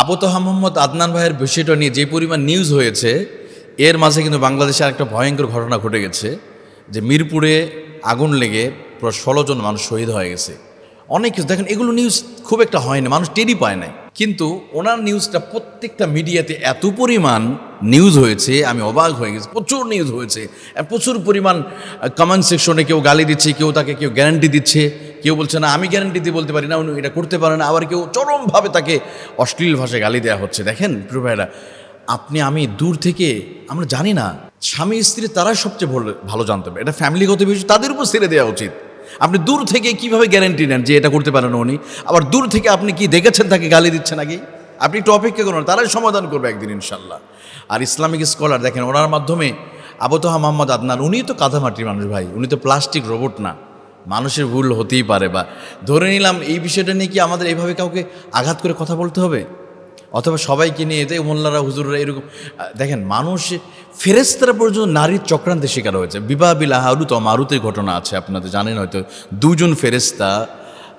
আবতহা মোহাম্মদ আদনান ভাইয়ের বিষয়টা নিয়ে যে পরিমাণ নিউজ হয়েছে, এর মাঝে কিন্তু বাংলাদেশে একটা ভয়ঙ্কর ঘটনা ঘটে গেছে, যে মিরপুরে আগুন লেগে পুরো ষোলো জন মানুষ শহীদ হয়ে গেছে। অনেক কিছু, দেখেন, এগুলো নিউজ খুব একটা হয়নি, মানুষ টেরই পায় নাই। কিন্তু ওনার নিউজটা প্রত্যেকটা মিডিয়াতে এত পরিমাণ নিউজ হয়েছে, আমি অবাক হয়ে গেছি, প্রচুর নিউজ হয়েছে। প্রচুর পরিমাণ কমেন্ট সেকশনে কেউ গালি দিচ্ছে, কেউ তাকে কেউ গ্যারান্টি দিচ্ছে কেউ বলছে, না, আমি গ্যারান্টি দিয়ে বলতে পারি না, উনি এটা করতে পারে না। আবার কেউ চরমভাবে তাকে অশ্লীল ভাষায় গালি দেওয়া হচ্ছে। দেখেন, প্রিয় ভাইরা আপনি, আমি দূর থেকে, আমরা জানি না, স্বামী, স্ত্রী তারাই সবচেয়ে ভালো- ভালো জানতে হবে এটা ফ্যামিলিগত বিষয়, তাদের উপর ছেড়ে দেওয়া উচিত। আপনি দূর থেকে কীভাবে গ্যারেন্টি নেন যে এটা করতে পারেন উনি? আবার দূর থেকে আপনি কি দেখেছেন তাকে গালি দিচ্ছেন আগে? আপনি একটু অপেক্ষা করুন, তারাই সমাধান করবে একদিন ইনশাল্লাহ আর ইসলামিক স্কলার দেখেন, ওনার মাধ্যমে আবতহা মোহাম্মদ আদনান উনি তো কাদামাটির মানুষ ভাই, উনি তো প্লাস্টিক রোবট না। মানুষের ভুল হতেই পারে বা ধরে নিলাম এই বিষয়টা নিয়ে কি আমাদের এইভাবে কাউকে আঘাত করে কথা বলতে হবে? অথবা সবাইকে নিয়ে এতে মোল্লারা হুজুররা এরকম দেখেন মানুষ ফেরেস্তারা পর্যন্ত নারীর চক্রান্তের শিকার হয়েছে। বিবাহ বিলা হারুত মারুতের ঘটনা আছে আপনাদের জানেন হয়তো। দুজন ফেরেস্তা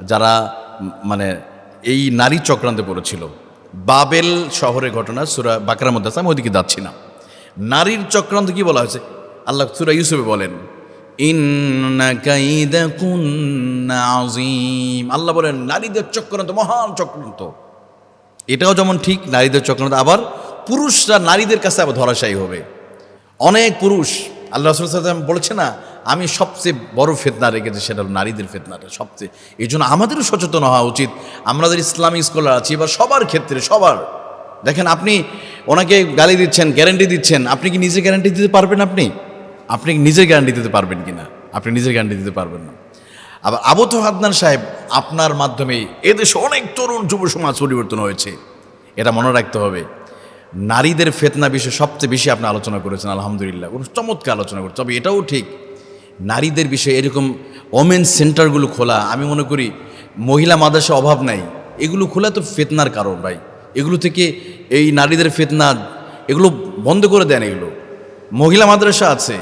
যারা মানে এই নারী চক্রান্তে পড়েছিল। বাবেল শহরের ঘটনা, সুরা বাকরার মধ্যে আমি ওইদিকে যাচ্ছি না। নারীর চক্রান্ত কি বলা হয়েছে? আল্লাহ সুরা ইউসুফে বলেন আযীম। আল্লাহ বলেন, নারীদের চক্রান্ত, মহান চক্রান্ত। এটাও যেমন ঠিক, নারীদের চক্রান্ত, আবার পুরুষরা নারীদের কাছে আবার ধরাশায়ী হবে। অনেক পুরুষ, আল্লাহ রসুলাম বলেছে না, আমি সবচেয়ে বড় ফেতনা রেখেছি, সেটা হলো নারীদের ফেতনাটা সবচেয়ে। এই জন্য আমাদেরও সচেতন হওয়া উচিত। আমাদের ইসলামিক স্কলার আছি, এবার সবার ক্ষেত্রে, সবার। দেখেন আপনি, ওনাকে গালি দিচ্ছেন গ্যারান্টি দিচ্ছেন, আপনি কি নিজে গ্যারান্টি দিতে পারবেন আপনি? আপনি কি নিজে গ্যারান্টি দিতে পারবেন কি না আপনি নিজের গ্যারান্টি দিতে পারবেন না। আবার আবত হাদনান সাহেব, আপনার মাধ্যমে এদেশে অনেক তরুণ যুব সমাজ পরিবর্তন হয়েছে। এটা মনে রাখতে হবে। নারীদের ফেতনা বিষয়ে সবচেয়ে বেশি আপনি আলোচনা করেছেন, আলহামদুলিল্লাহ। কোনো চমৎকার আলোচনা করছে তবে এটাও ঠিক। নারীদের বিষয়ে এরকম ওমেন সেন্টারগুলো খোলা, আমি মনে করি মহিলা মাদ্রাসা অভাব নাই। এগুলো খোলা তো ফেতনার কারণ ভাই। এগুলো থেকে এই নারীদের ফেতনা, এগুলো বন্ধ করে দেন এগুলো। মহিলা মাদ্রাসা আছে